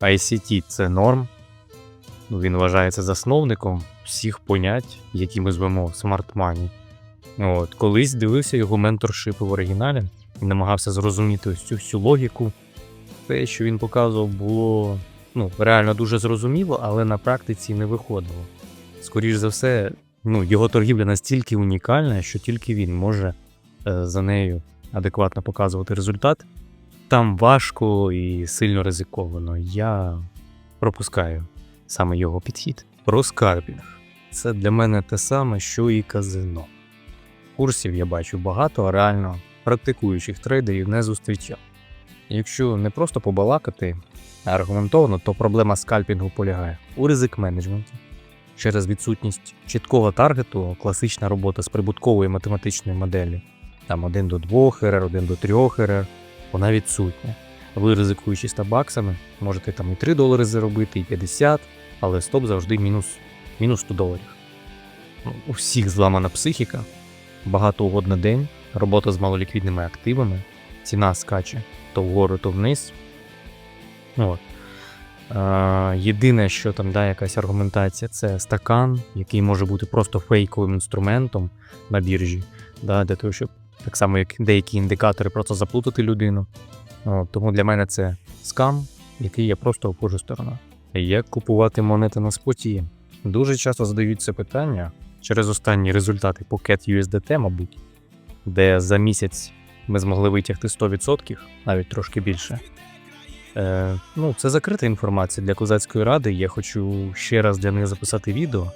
ICT це норм. Ну, Він вважається засновником всіх понять, які ми звемо Money. От, колись дивився його менторшипи в оригіналі і намагався зрозуміти ось цю всю логіку. Те, що він показував, було ну, реально дуже зрозуміло, але на практиці не виходило. Скоріше за все, ну, його торгівля настільки унікальна, що тільки він може е, за нею адекватно показувати результат. Там важко і сильно ризиковано. Я пропускаю саме його підхід. Про скарбінг. Це для мене те саме, що і казино. Курсів я бачу багато, а реально практикуючих трейдерів не зустрічав. Якщо не просто побалакати, а аргументовано, то проблема скальпінгу полягає у ризик менеджменті. Через відсутність чіткого таргету, класична робота з прибуткової математичної моделі, там 1 до 2 РР, 1 до 3 РР, вона відсутня. Ви ризикуючи 100 баксами, можете там і 3 долари заробити, і 50, але стоп завжди мінус, мінус 100 доларів. Ну, У всіх зламана психіка, багато угод на день, робота з малоліквідними активами, ціна скаче то вгору, то вниз. От. Єдине, що там да, якась аргументація, це стакан, який може бути просто фейковим інструментом на біржі, да, для того, щоб так само, як деякі індикатори, просто заплутати людину. От, тому для мене це скам, який я просто обхожу сторона. Як купувати монети на споті? Дуже часто задають це питання через останні результати по CAT USDT, мабуть, де за місяць ми змогли витягти 100%, навіть трошки більше. Е, ну, це закрита інформація для козацької ради. Я хочу ще раз для них записати відео,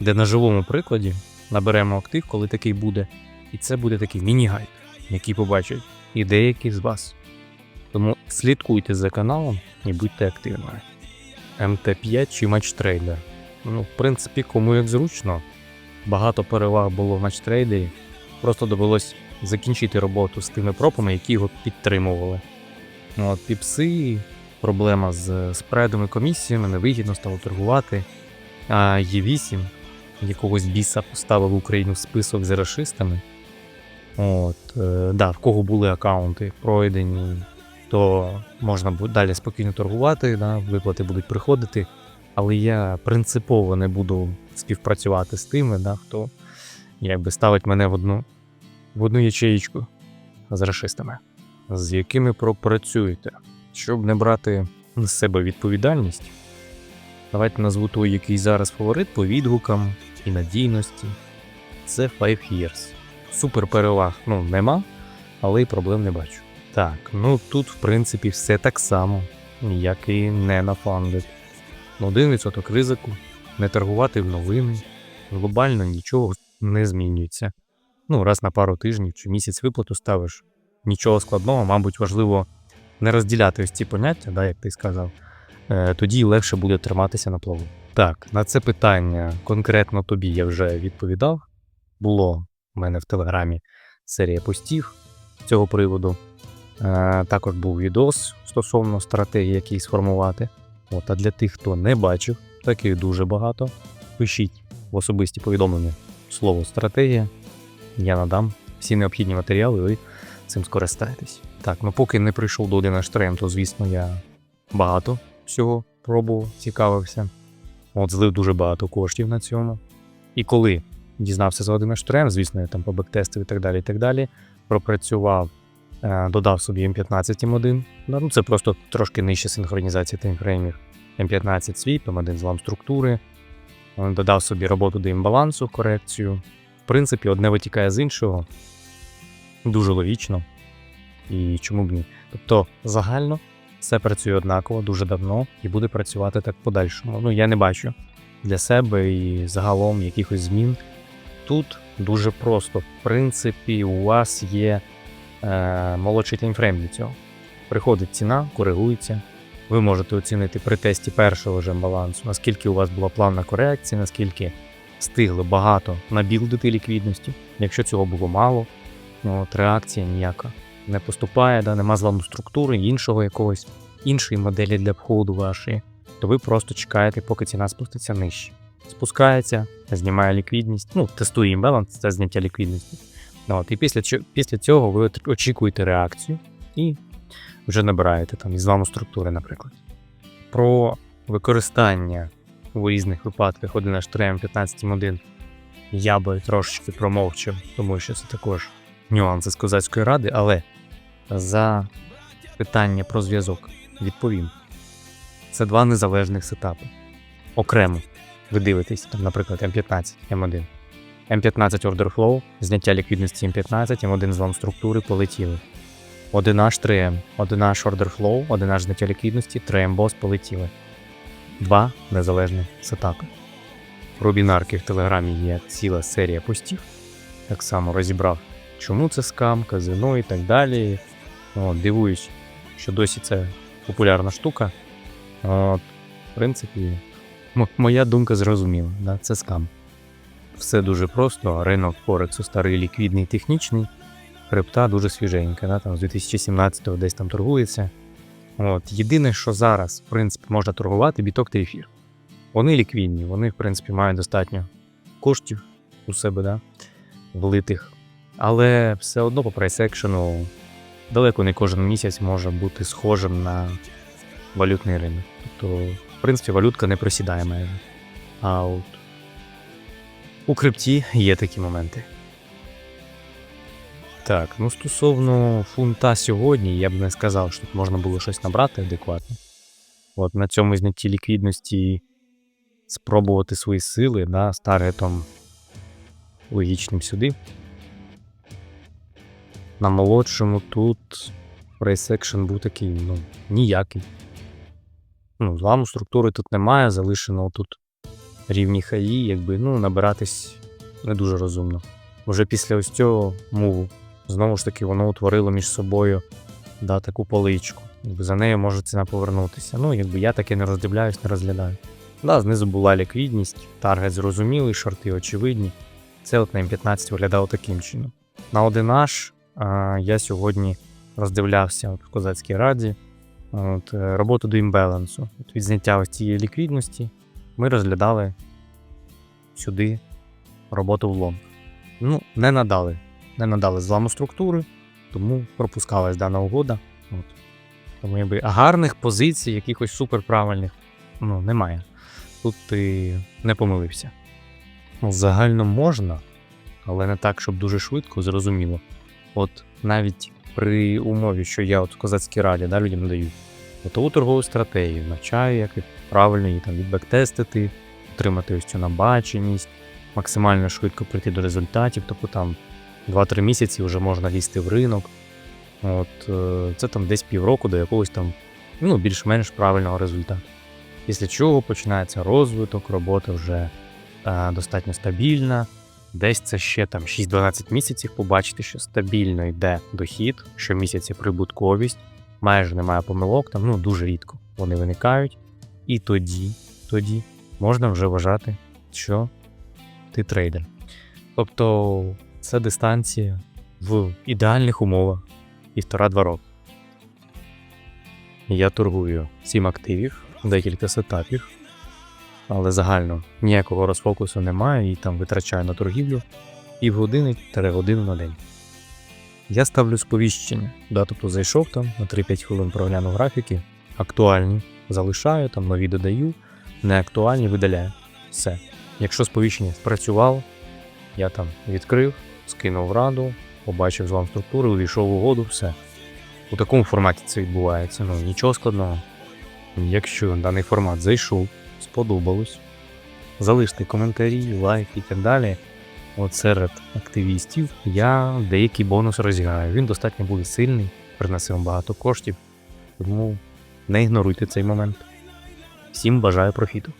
де на живому прикладі наберемо актив, коли такий буде. І це буде такий міні-гайд, який побачать і деякі з вас. Тому слідкуйте за каналом і будьте активними. МТ5 чи матчтрейдер. Ну, в принципі, кому як зручно. Багато переваг було в матчтрейдері. Просто довелось закінчити роботу з тими пропами, які його підтримували. Ну, от піпси, проблема з спредами комісіями, невигідно стало торгувати. А Є8 якогось біса поставив Україну в список з рашистами. От, е, да, в кого були аккаунти пройдені, то можна далі спокійно торгувати, да, виплати будуть приходити. Але я принципово не буду співпрацювати з тими, да, хто якби ставить мене в одну, в одну ячеїчку з рашистами, з якими пропрацюєте, щоб не брати на себе відповідальність. Давайте назву той, який зараз фаворит по відгукам і надійності. Це Five Years. Супер переваг ну, нема, але й проблем не бачу. Так, ну тут, в принципі, все так само, як і не на Funded. 1% ризику, не торгувати в новини, глобально нічого не змінюється. Ну, раз на пару тижнів чи місяць виплату ставиш. Нічого складного, мабуть, важливо не розділяти ось ці поняття, да, як ти сказав. Е, тоді легше буде триматися на плаву. Так, на це питання конкретно тобі я вже відповідав. Було в мене в телеграмі серія постів з цього приводу. Е, також був відос стосовно стратегії, які сформувати. От, а для тих, хто не бачив, таких дуже багато. Пишіть в особисті повідомлення слово стратегія. Я надам всі необхідні матеріали, ви цим скористаєтесь. Так, ну поки не прийшов до 11 трем, то звісно я багато всього пробував, цікавився. От злив дуже багато коштів на цьому. І коли дізнався за 11 трем, звісно, я там по бектестив і так далі, і так далі, пропрацював, е, додав собі М15 М1. Ну, це просто трошки нижча синхронізація таймфреймів. М15 свій, М1 злам структури. Е, Додав собі роботу до імбалансу, корекцію. В принципі, одне витікає з іншого. Дуже логічно. І чому б ні? Тобто, загально все працює однаково дуже давно і буде працювати так подальшому. Ну, я не бачу для себе і загалом якихось змін. Тут дуже просто. В принципі, у вас є е, молодший таймфрейм для цього. Приходить ціна, коригується. Ви можете оцінити при тесті першого ж балансу, наскільки у вас була плавна корекція, наскільки встигли багато набілдити ліквідності. Якщо цього було мало, от реакція ніяка не поступає, да, нема зламу структури, іншого якогось, іншої моделі для входу вашої, то ви просто чекаєте, поки ціна спуститься нижче. Спускається, знімає ліквідність, ну, тестує імбаланс, це зняття ліквідності. Ну, От, і після, після цього ви очікуєте реакцію і вже набираєте там із зламу структури, наприклад. про використання у різних випадках 1H3 M15M1 я би трошечки промовчив, тому що це також нюанси з козацької ради, але за питання про зв'язок відповім. Це два незалежних сетапи. Окремо ви дивитесь, там, наприклад, М15, М1. М15 Order Flow, зняття ліквідності М15, М1 злом структури полетіли. 1H 3M, 1H Order Flow, 1H зняття ліквідності, 3M Boss полетіли. Два незалежних сетапи. Про бінарки в Телеграмі є ціла серія постів. Так само розібрав, чому це скам, казино і так далі. От, дивуюсь, що досі це популярна штука. От, в принципі, моя думка зрозуміла, да, це скам. Все дуже просто, ринок Форексу старий, ліквідний, технічний, хребта дуже свіженька, да, там з 2017-го десь там торгується. От, єдине, що зараз, в принципі, можна торгувати, біток та ефір. Вони ліквідні, вони, в принципі, мають достатньо коштів у себе, да, влитих. Але все одно по прайс-екшену далеко не кожен місяць може бути схожим на валютний ринок. Тобто, принципі, валютка не просідає майже. А от у крипті є такі моменти. Так, ну стосовно фунта сьогодні, я б не сказав, що тут можна було щось набрати адекватно. От на цьому знятті ліквідності спробувати свої сили, да, з таргетом логічним сюди. На молодшому тут прайс-екшен був такий, ну, ніякий. Ну, зламу структури тут немає, залишено тут рівні хаї, якби, ну, набиратись не дуже розумно. Вже після ось цього муву, знову ж таки, воно утворило між собою да, таку поличку. Якби за нею може ціна повернутися. Ну, якби я таке не роздивляюсь, не розглядаю. Да, знизу була ліквідність, таргет зрозумілий, шорти очевидні. Це от на М15 виглядало таким чином. На 1H я сьогодні роздивлявся в козацькій раді от, е, роботу до імбалансу. От від зняття ось цієї ліквідності ми розглядали сюди роботу в лонг. Ну, не надали. Не надали зламу структури, тому пропускалась дана угода. От. Тому якби гарних позицій, якихось суперправильних, ну, немає. Тут ти не помилився. Ну, загально можна, але не так, щоб дуже швидко, зрозуміло. От навіть при умові, що я от козацькій раді да, людям даю готову торгову стратегію, навчаю, як правильно її там відбектестити, отримати ось цю набаченість, максимально швидко прийти до результатів, тобто там 2-3 місяці вже можна лізти в ринок. От е, це там десь півроку до якогось там ну, більш-менш правильного результату. Після чого починається розвиток, робота вже е, достатньо стабільна. Десь це ще там 6-12 місяців побачити, що стабільно йде дохід, щомісяці прибутковість, майже немає помилок, там ну дуже рідко вони виникають. І тоді, тоді можна вже вважати, що ти трейдер. Тобто це дистанція в ідеальних умовах півтора-два роки. Я торгую 7 активів, декілька сетапів, але загально ніякого розфокусу немає і там витрачаю на торгівлю півгодини годину на день. Я ставлю сповіщення, да, тобто зайшов там на 3-5 хвилин проглянув графіки, актуальні залишаю, там нові додаю, неактуальні видаляю. Все. Якщо сповіщення спрацювало, я там відкрив, скинув раду, побачив злам структури, увійшов в угоду, все. У такому форматі це відбувається. Ну, нічого складного. Якщо даний формат зайшов, сподобалось, залиште коментарі, лайк і так далі. От серед активістів я деякий бонус розіграю. Він достатньо буде сильний, принесе вам багато коштів, тому не ігноруйте цей момент. Всім бажаю профіту.